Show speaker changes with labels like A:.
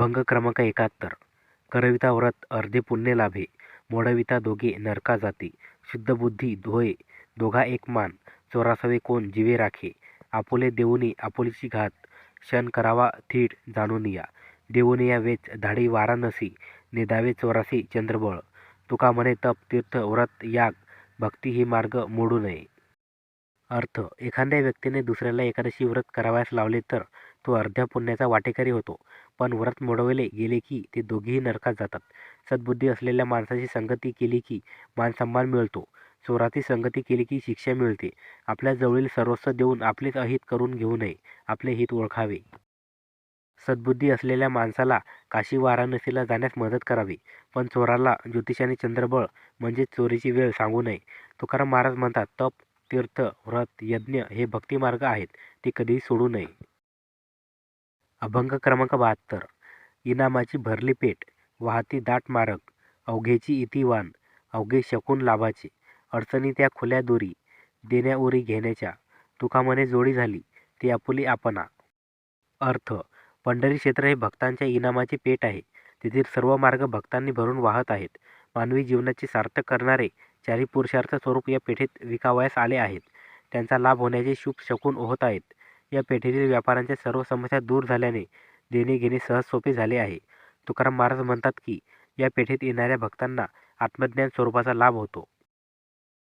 A: अभंग क्रमांक एकाहत्तर. करविता व्रत अर्धे पुण्य लाभे मोडविता दोघे नरका जाती शुद्ध बुद्धी धोये दोघा एक मान चोरासवे कोण जीवे राखे आपुले देऊनी आपुलीची घात क्षण करावा थीट जाणून या. देऊन या वेच धाडी वाराणसी नेदावे चोरासी चंद्रबळ. तुका म्हणे तप तीर्थ व्रत याग भक्ती ही मार्ग मोडू नये. अर्थ. एखाद्या व्यक्तीने दुसऱ्याला एकादशी व्रत करावयास लावले तर तो अर्ध्या पुण्याचा वाटेकरी होतो. पण व्रत मोडवले गेले की ते दोघेही नरकात जातात. सद्बुद्धी असलेल्या माणसाची संगती केली की मानसन्मान मिळतो. चोराची संगती केली की शिक्षा मिळते. आपल्या जवळील सर्वस्व देऊन आपलेच अहित करून घेऊ नये. आपले हित ओळखावे. सद्बुद्धी असलेल्या माणसाला काशी वाराणसीला जाण्यास मदत करावी. पण चोराला ज्योतिषाने चंद्रबळ म्हणजे चोरीची वेळ सांगू नये. तुकाराम महाराज म्हणतात तप तीर्थ व्रत यज्ञ हे भक्तिमार्ग आहेत. ते कधीही सोडू नये. अभंग क्रमांक बहात्तर. इनामाची भरली पेट वाहती दाट मारक अवघेची इतिवान अवघे शकून लाभाचे अडचणी त्या खुल्या दोरी देण्याओरी घेण्याच्या तुकामने जोडी झाली ती आपुली आपणा. अर्थ पंढरी क्षेत्र हे भक्तांच्या इनामाचे पेट आहे. तेथील सर्व मार्ग भक्तांनी भरून वाहत आहेत. मानवी जीवनाचे सार्थक करणारे चारी पुरुषार्थ स्वरूप या पेठेत विकावयास आले आहेत. त्यांचा लाभ होण्याचे शुभ शकून होत आहेत. या पेठेतील व्यापाऱ्यांच्या सर्व समस्या दूर झाल्याने देणे घेणे सहज सोपे झाले आहे. तुकाराम महाराज म्हणतात की या पेठेत येणाऱ्या भक्तांना आत्मज्ञान स्वरूपाचा लाभ होतो.